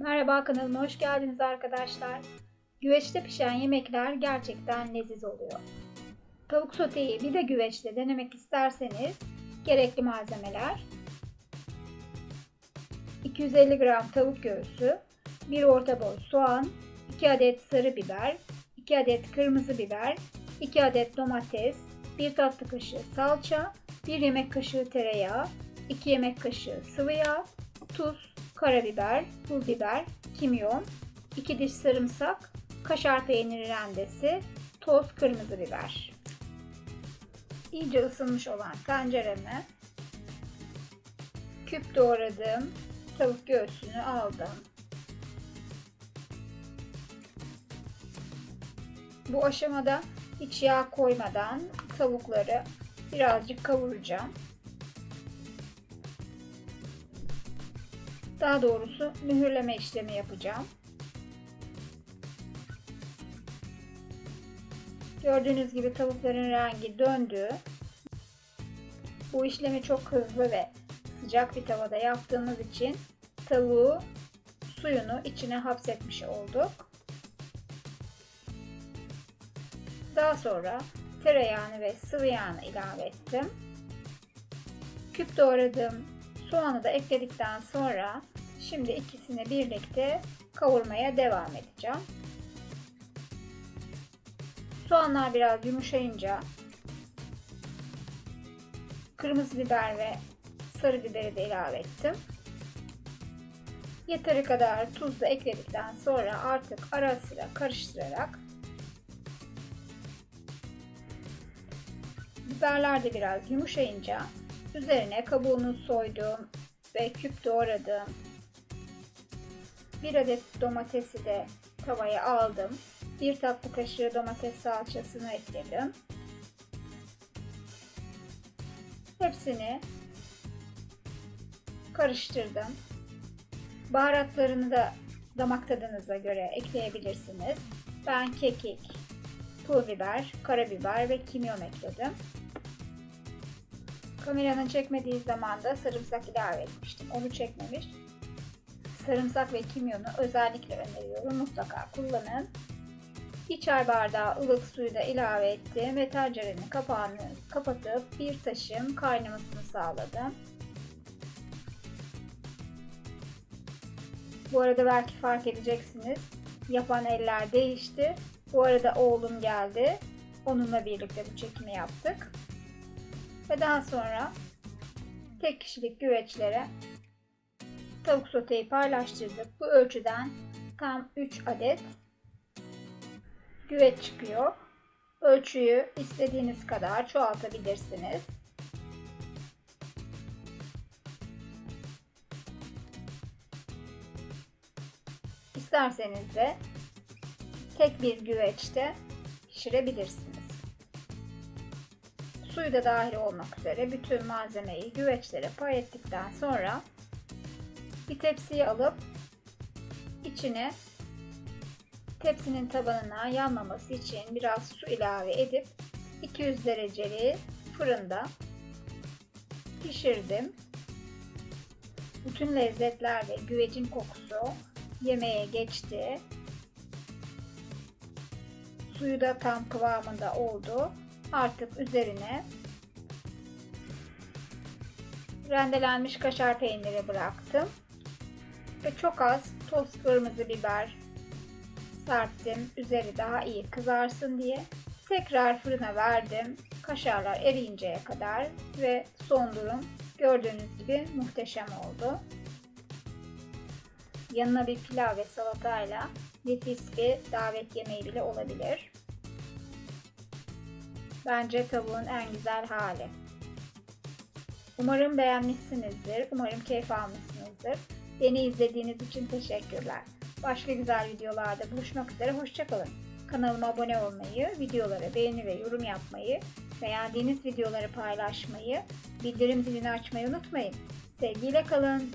Merhaba kanalıma hoş geldiniz arkadaşlar. Güveçte pişen yemekler gerçekten leziz oluyor. Tavuk soteyi bir de güveçte denemek isterseniz gerekli malzemeler 250 gram tavuk göğsü, 1 orta boy soğan, 2 adet sarı biber, 2 adet kırmızı biber, 2 adet domates, 1 tatlı kaşığı salça, 1 yemek kaşığı tereyağı, 2 yemek kaşığı sıvı yağ, tuz, karabiber, pul biber, kimyon, 2 diş sarımsak, kaşar peyniri rendesi, toz kırmızı biber. İyice ısınmış olan tencereme küp doğradığım tavuk göğsünü aldım. Bu aşamada hiç yağ koymadan tavukları birazcık kavuracağım. Daha doğrusu mühürleme işlemi yapacağım. Gördüğünüz gibi tavukların rengi döndü. Bu işlemi çok hızlı ve sıcak bir tavada yaptığımız için tavuğu suyunu içine hapsetmiş olduk. Daha sonra tereyağını ve sıvı yağını ilave ettim. Küp doğradığım soğanı da ekledikten sonra şimdi ikisini birlikte kavurmaya devam edeceğim. Soğanlar biraz yumuşayınca kırmızı biber ve sarı biberi de ilave ettim. Yeteri kadar tuz da ekledikten sonra artık ara sıra karıştırarak biberler de biraz yumuşayınca üzerine kabuğunu soyduğum ve küp doğradığım bir adet domatesi de tavaya aldım. Bir tatlı kaşığı domates salçasını ekledim. Hepsini karıştırdım. Baharatlarını da damak tadınıza göre ekleyebilirsiniz. Ben kekik, pul biber, karabiber ve kimyon ekledim. Kameranın çekmediği zaman da sarımsak ilave etmiştim. Onu çekmemiş. Sarımsak ve kimyonu özellikle öneriyorum. Mutlaka kullanın. Bir çay bardağı ılık suyu da ilave ettim ve tencerenin kapağını kapatıp bir taşım kaynamasını sağladım. Bu arada belki fark edeceksiniz. Yapan eller değişti. Bu arada oğlum geldi. Onunla birlikte bu çekimi yaptık. Ve daha sonra tek kişilik güveçlere tavuk soteyi paylaştırdık. Bu ölçüden tam 3 adet güveç çıkıyor. Ölçüyü istediğiniz kadar çoğaltabilirsiniz. İsterseniz de tek bir güveçte pişirebilirsiniz. Suyu da dahil olmak üzere bütün malzemeyi güveçlere pay ettikten sonra bir tepsiye alıp içine tepsinin tabanına yanmaması için biraz su ilave edip 200 dereceli fırında pişirdim. Bütün lezzetler ve güvecin kokusu yemeğe geçti. Suyu da tam kıvamında oldu. Artık üzerine rendelenmiş kaşar peyniri bıraktım. Ve çok az toz kırmızı biber serptim. Üzeri daha iyi kızarsın diye. Tekrar fırına verdim. Kaşarlar eriyinceye kadar ve son durum gördüğünüz gibi muhteşem oldu. Yanına bir pilav ve salatayla nefis bir davet yemeği bile olabilir. Bence tavuğun en güzel hali. Umarım beğenmişsinizdir. Umarım keyif almışsınızdır. Beni izlediğiniz için teşekkürler. Başka güzel videolarda buluşmak üzere. Hoşçakalın. Kanalıma abone olmayı, videolara beğeni ve yorum yapmayı, beğendiğiniz videoları paylaşmayı, bildirim zilini açmayı unutmayın. Sevgiyle kalın.